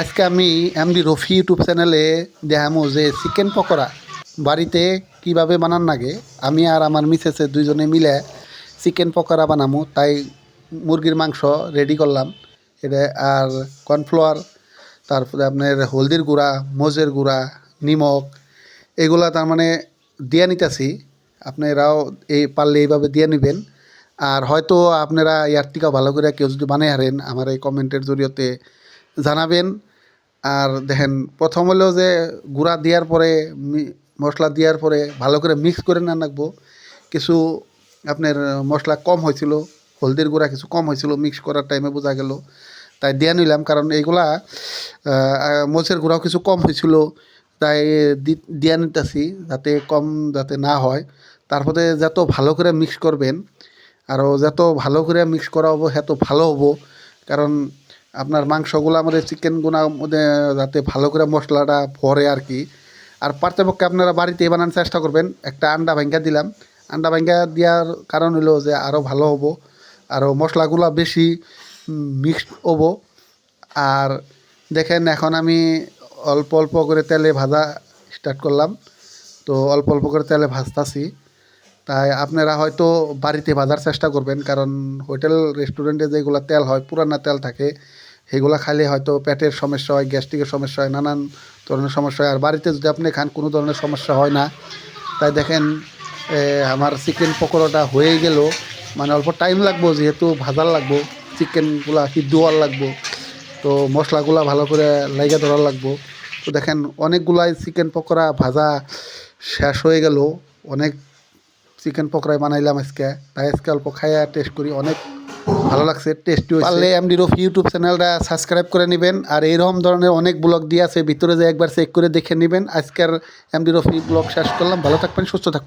আজকে আমি MD Rafi YouTube চ্যানেলে দেখামো যে চিকেন পকোড়া বাড়িতে কীভাবে বানান লাগে। আমি আর আমার মিসেসে দুইজনে মিলে চিকেন পকোড়া বানামো, তাই মুরগির মাংস রেডি করলাম। এটা আর কর্নফ্লাওয়ার, তারপরে আপনার হলদির গুঁড়া, মজের গুঁড়া নিমক এগুলা তার মানে দিয়ে নিতেছি। আপনারাও এই পারলে এইভাবে দিয়ে নেবেন। আর হয়তো আপনারা ইয়ার টিকা ভালো করে কেউ যদি বানিয়ে হারেন, আমার এই কমেন্টের জরিয়তে জানাবেন। আর দেখেন, প্রথম হলেও যে গুঁড়া দেওয়ার পরে মশলা দেওয়ার পরে ভালো করে মিক্স করে না রাখব কিছু আপনার মশলা কম হয়েছিল, হলদির গুঁড়া কিছু কম হয়েছিল মিক্স করার টাইমে বোঝা গেল। তাই দিয়ে নিলাম, কারণ এইগুলা মরিচের গুঁড়াও কিছু কম হয়েছিল, তাই দিয়া নিতেছি, যাতে কম যাতে না হয়। তারপরে যত ভালো করে মিক্স করবেন, আরও যত ভালো করে মিক্স করা হব এত ভালো হব। কারণ আপনার মাংসগুলো আমাদের চিকেনগুলোর মধ্যে যাতে ভালো করে মশলাটা ভরে আর কি। আর পারতেপক্ষে আপনারা বাড়িতে বানানোর চেষ্টা করবেন। একটা আন্ডা ভাঙ্গা দিলাম। আন্ডা ভাঙ্গা দেওয়ার কারণ হলো যে আরও ভালো হব আরও মশলাগুলো বেশি মিক্সড হব। আর দেখেন, এখন আমি অল্প অল্প করে তেলে ভাজা স্টার্ট করলাম। তো অল্প অল্প করে তেলে ভাজতাছি। তাই আপনারা হয়তো বাড়িতে ভাজার চেষ্টা করবেন, কারণ হোটেল রেস্টুরেন্টে যেগুলো তেল হয়, পুরানা তেল থাকে সেগুলো খাইলে হয়তো পেটের সমস্যা হয়, গ্যাস্ট্রিকের সমস্যা হয়, নানান ধরনের সমস্যা হয়। আর বাড়িতে যদি আপনি খান, কোনো ধরনের সমস্যা হয় না। তাই দেখেন আমার চিকেন পকোড়াটা হয়ে গেল। মানে অল্প টাইম লাগবো, যেহেতু ভাজার লাগবো, চিকেনগুলা সিদ্ধ হওয়ার লাগবো। তো মশলাগুলা ভালো করে লাইগা ধরার লাগবো। তো দেখেন, অনেকগুলাই চিকেন পকোড়া ভাজা শেষ হয়ে গেল। অনেক চিকেন পকোড়াই বানাইলাম আজকে। তাই আজকে অল্প খাইয়া টেস্ট করি, অনেক ভালো লাগছে টেস্টি পারলে এমডি রফি ইউটিউব চ্যানেলটা সাবস্ক্রাইব করে নেবেন। আর এইরকম ধরনের অনেক ব্লগ দিয়ে আছে, ভিতরে যে একবার চেক করে দেখে নেবেন। আজকের এমডি রফি ব্লগ শেষ করলাম। ভালো থাকবেন, সুস্থ থাকবেন।